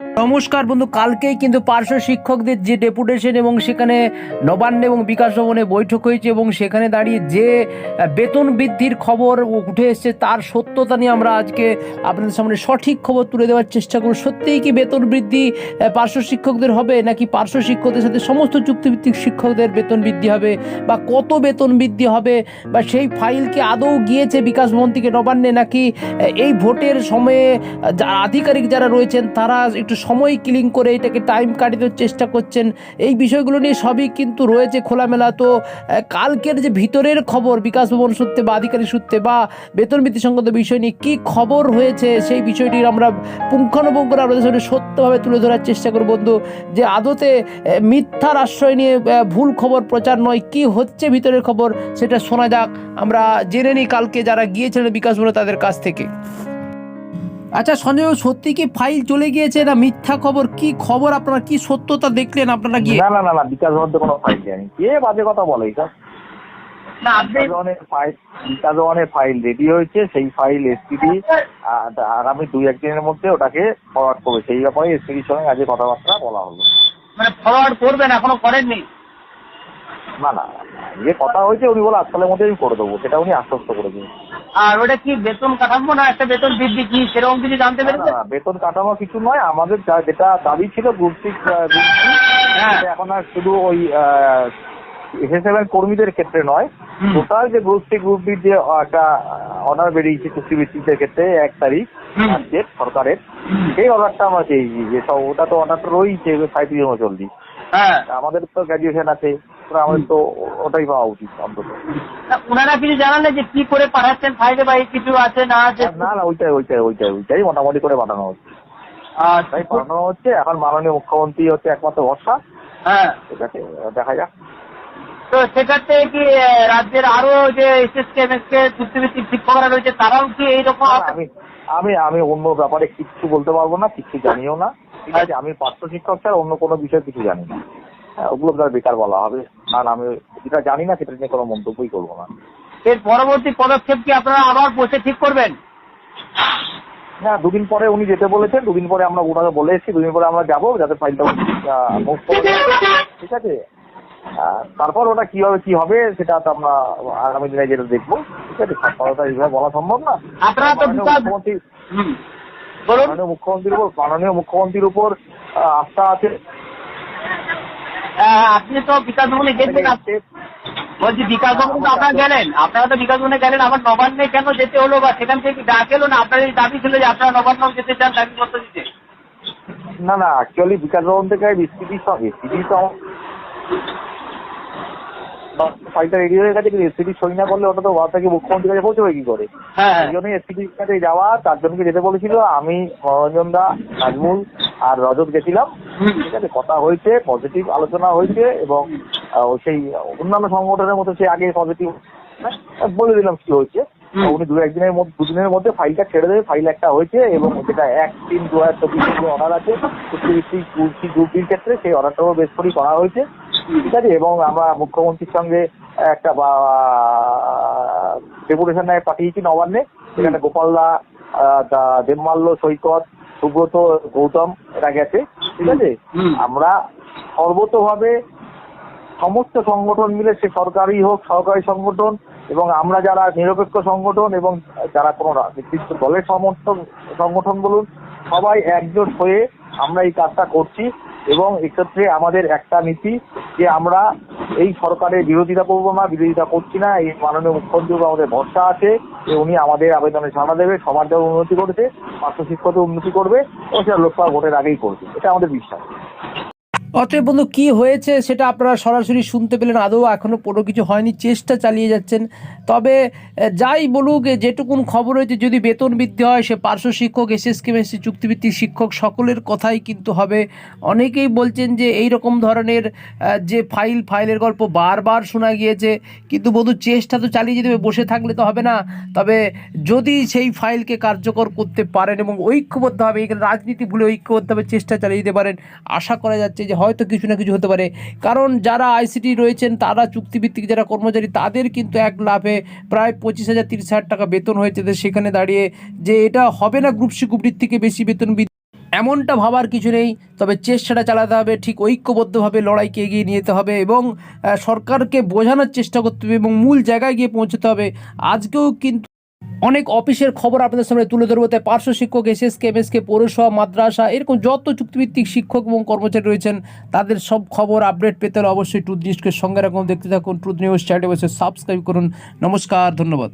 নমস্কার বন্ধু, কালকেই কিন্তু পার্শ্ব শিক্ষকদের যে ডেপুটেশন এবং সেখানে নবান্ন এবং বিকাশ ভবনে বৈঠক হয়েছে এবং সেখানে দাঁড়িয়ে যে বেতন বৃদ্ধির খবর উঠে এসেছে তার সত্যতা নিয়ে আমরা আজকে আপনাদের সামনে সঠিক খবর তুলে দেওয়ার চেষ্টা করব। সত্যিই কি বেতন বৃদ্ধি পার্শ্ব শিক্ষকদের হবে নাকি পার্শ্ব শিক্ষকদের সাথে সমস্ত চুক্তিভিত্তিক শিক্ষকদের বেতন বৃদ্ধি হবে বা কত বেতন বৃদ্ধি হবে বা সেই ফাইল কি আদৌ গিয়েছে বিকাশ ভবন থেকে নবান্নে নাকি এই ভোটের সময়ে যারা আধিকারিক যারা রয়েছেন তারা একটু সময় কিলিং করে এটাকে টাইম কাটাতে চেষ্টা করছেন। এই বিষয়গুলো নিয়ে সবই কিন্তু রয়েছে খোলামেলা। তো কালকের যে ভিতরের খবর, বিকাশ ভবন সূত্রে বা আধিকারিক সূত্রে বা বেতন বৃদ্ধি সংক্রান্ত বিষয় নিয়ে কী খবর হয়েছে, সেই বিষয়টির আমরা পুঙ্খানুপুঙ্খ আপনাদের সামনে সত্যভাবে তুলে ধরার চেষ্টা করব। বন্ধু, যে আদতে মিথ্যার আশ্রয় নিয়ে ভুল খবর, প্রচার নয়, কি হচ্ছে ভিতরের খবর, সেটা শোনা যাক। আমরা জেনে নিই কালকে যারা গিয়েছিলেন বিকাশ ভবনে তাদের কাছ থেকে। আচ্ছা সঞ্জয় সত্যি কি ফাইল চলে গিয়েছে? না মিথ্যা খবর। কি খবর আপনারা? কি সত্যতা দেখলেন আপনারা গিয়ে? না না না না বিকাশ তো কোনো ফাইল দেয়নি কে বাজে কথা বলে আপনি বিকাশ ভবনের ফাইল বিকাশ ভবনের ফাইল রেডি হয়েছে সেই ফাইল এসপিডি আগামী দুই একদিনের মধ্যে ওটাকে ফরওয়ার্ড করবে। সেই ব্যাপারে এসপিডির সঙ্গে আজকে কথাবার্তা বলা হলো। মানে ফরওয়ার্ড করবেন এখনও করেননি? না না না, যে কথা হয়েছে উনি বলে আজকালের মধ্যে আমি করে দেবো। সেটা উনি আশ্বস্ত করে দিন আর ওটা কি বেতন কাঠামো না একটা বেতন বৃদ্ধি? কি সেরকম কিছু জানতে পেরেছেন? বেতন কাঠামো কিছু নয়। আমাদের যেটা দাবি ছিল গ্রুপ সিক্স হ্যাঁ। এখন আর শুধু ওই এসএসএম কর্মীদের ক্ষেত্রে নয়। টোটাল যে গ্রুপ সি গ্রুপ যে একটা অনার বেরিয়েছে চুক্তিভিত্তিকদের ক্ষেত্রে এক তারিখ। সরকারের। সেই অর্ডারটা আমরা চেয়েছি যে সব ওটা তো অর্ডারটা রয়েছে ফাইভ উনচল্লিশ হ্যাঁ। আমাদের তো গ্র্যাজুয়েশন আছে। সুতরাং আমাদের তো ওটাই পাওয়া উচিত অন্তত। ওনারা কিছু জানালে যে কি করে পাঠাচ্ছেন? ফাইলে বা কিছু আছে না আছে? না না ওইটাই ওইটাই ওইটাই ওইটাই মোটামুটি করে পাঠানো হচ্ছে। তাই পাঠানো হচ্ছে। এখন মাননীয় মুখ্যমন্ত্রী হচ্ছে একমাত্র ভরসা। হ্যাঁ। ঠিক আছে দেখা যাক। তো সেক্ষেত্রে কি রাজ্যের আরও যে এসএসকে এমএসকে চুক্তিভিত্তিক শিক্ষকরা রয়েছে তারাও কি এইরকম আমি আমি আমি অন্য ব্যাপারে কিচ্ছু বলতে পারব না কিচ্ছু জানিও না। ঠিক আছে আমি পার্শ্ব শিক্ষক ছাড়া অন্য কোনো বিষয়ে কিছু জানি না। হ্যাঁ, ওগুলো বেকার বলা হবে। কারণ আমি যেটা জানি না সেটা নিয়ে কোনো মন্তব্যই করব না। এর পরবর্তী পদক্ষেপ কি আপনারা আবার বসে ঠিক করবেন? হ্যাঁ দুদিন পরে উনি যেতে বলেছেন দুদিন পরে আমরা ওনাকে বলে এসেছি দুদিন পরে আমরা যাব যাতে ফাইলটা। ঠিক আছে? তারপর ওটা কীভাবে কি হবে সেটা তো আমরা আগামী দিনে যেটা দেখব। ঠিক আছে? সব কথা এইভাবে বলা সম্ভব না। মুখ্যমন্ত্রী মাননীয় মুখ্যমন্ত্রীর উপর মাননীয় মুখ্যমন্ত্রীর উপর আস্থা আছে। আপনি তো বিকাশ ভবনে গেছেন। আপ- বলছি বিকাশ ভবনে তো আপনারা গেলেন। আপনারা তো বিকাশ ভবনে গেলেন আবার নবান্নে কেন যেতে হলো বা সেখান থেকে ডাক এলো না? আপনার এই দাবি ছিল যে আপনারা নবান্ন যেতে চান দাবি পত্র দিতে? না না অ্যাকচুয়ালি বিকাশ ভবন থেকে বিস্তৃতি সব এসিডি তো হয়ে কিন্তু এসিডি সই না করলে ওটা তো ওয়া থেকে মুখ্যমন্ত্রীর কাছে পৌঁছবে কি করে? হ্যাঁ এই জন্যই এসপিডির কাছে যাওয়া চারজনকে যেতে বলেছিল? আমি মনোরঞ্জন দা নাজমুল আর রজত গেছিলাম। ঠিক আছে কথা হয়েছে পজিটিভ আলোচনা হয়েছে এবং সেই অন্যান্য সংগঠনের মতো সে আগে পজিটিভ বলে দিলাম কি হয়েছে। উনি দু একদিনের মধ্যে দুদিনের মধ্যে ফাইলটা ছেড়ে দেবে ফাইল একটা হয়েছে এবং যেটা এক তিন দু হাজার চব্বিশ যে অর্ডার আছে চুক্তিভিত্তিক গ্রুপ ক্ষেত্রে সেই অর্ডারটাও বেশ করেই করা হয়েছে। ঠিক আছে এবং আমরা মুখ্যমন্ত্রীর সঙ্গে একটা ডেপুটেশন পাঠিয়েছি নবান্নে। সেখানে গোপালদা দেবমাল্য সৈকত সুব্রত গৌতম এরা গেছে। ঠিক আছে। আমরা সর্বতভাবে সমস্ত সংগঠন মিলে সে সরকারি হোক সরকারি সংগঠন এবং আমরা যারা নিরপেক্ষ সংগঠন এবং যারা কোনো নির্দিষ্ট দলের সমর্থক সংগঠন বলুন সবাই একজোট হয়ে আমরা এই কাজটা করছি এবং এক্ষেত্রে আমাদের একটা নীতি যে আমরা এই সরকারের বিরোধিতা করব না, বিরোধিতা করছি না, এই মাননীয় মুখ্যমন্ত্রীর আমাদের ভরসা আছে যে উনি আমাদের আবেদনে সাড়া দেবে সমাজের উন্নতি করেছে পার্শ্ব শিক্ষকের উন্নতি করবে এবং সেটা লোকসভা ভোটের আগেই করবে। এটা আমাদের বিশ্বাস। অতএব বন্ধু, কি হয়েছে সেটা আপনারা সরাসরি শুনতে পেলেন। আদৌ এখনও কোনো কিছু হয়নি, চেষ্টা চালিয়ে যাচ্ছেন। তবে যাই বলুক যেটুকুন খবর হয়েছে যদি বেতন বৃদ্ধি হয়, সে পার্শ্ব শিক্ষক এসএসকে এসসি চুক্তিভিত্তিক শিক্ষক, সকলের কথাই কিন্তু হবে। অনেকেই বলছেন যে এই রকম ধরনের যে ফাইল, ফাইলের গল্প বারবার শোনা গিয়েছে। কিন্তু বন্ধু, চেষ্টা তো চালিয়ে যেতে হবে, বসে থাকলে তো হবে না। তবে যদি সেই ফাইলকে কার্যকর করতে পারেন এবং ঐক্যবদ্ধভাবে, এখানে রাজনীতি ভুলে ঐক্যবদ্ধভাবে চেষ্টা চালিয়ে যেতে পারেন, আশা করা যাচ্ছে যে হয়তো কিছু না কিছু হতে পারে। কারণ যারা আইসিটি রয়েছেন, তারা চুক্তিভিত্তিক যারা কর্মচারী, তাদের কিন্তু এক লাভে প্রায় পঁচিশ হাজার, তিরিশ হাজার টাকা বেতন হয়েছে। সেখানে দাঁড়িয়ে যে এটা হবে না গ্রুপ সি গ্রুপ ডির থেকে বেশি বেতন এমনটা ভাবার কিছু নেই। তবে চেষ্টাটা চালাতে হবে, ঠিক ঐক্যবদ্ধভাবে লড়াইকে এগিয়ে নিয়ে যেতে হবে এবং সরকারকে বোঝানোর চেষ্টা করতে হবে এবং মূল জায়গায় গিয়ে পৌঁছতে হবে। আজকেও কিন্তু অনেক অফিসের খবর আপনাদের সামনে তুলে ধরবো। তাই পার্শ্ব শিক্ষক, এসএসকে, এমএসকে, পৌরসভা, মাদ্রাসা, এরকম যত চুক্তিভিত্তিক শিক্ষক এবং কর্মচারী রয়েছেন, তাদের সব খবর, আপডেট পেতে হলে অবশ্যই ট্রুথ নিউজকে সঙ্গে রাখুন। দেখতে থাকুন ট্রুথ নিউজ চ্যানেলে অবশ্যই সাবস্ক্রাইব করুন। নমস্কার, ধন্যবাদ।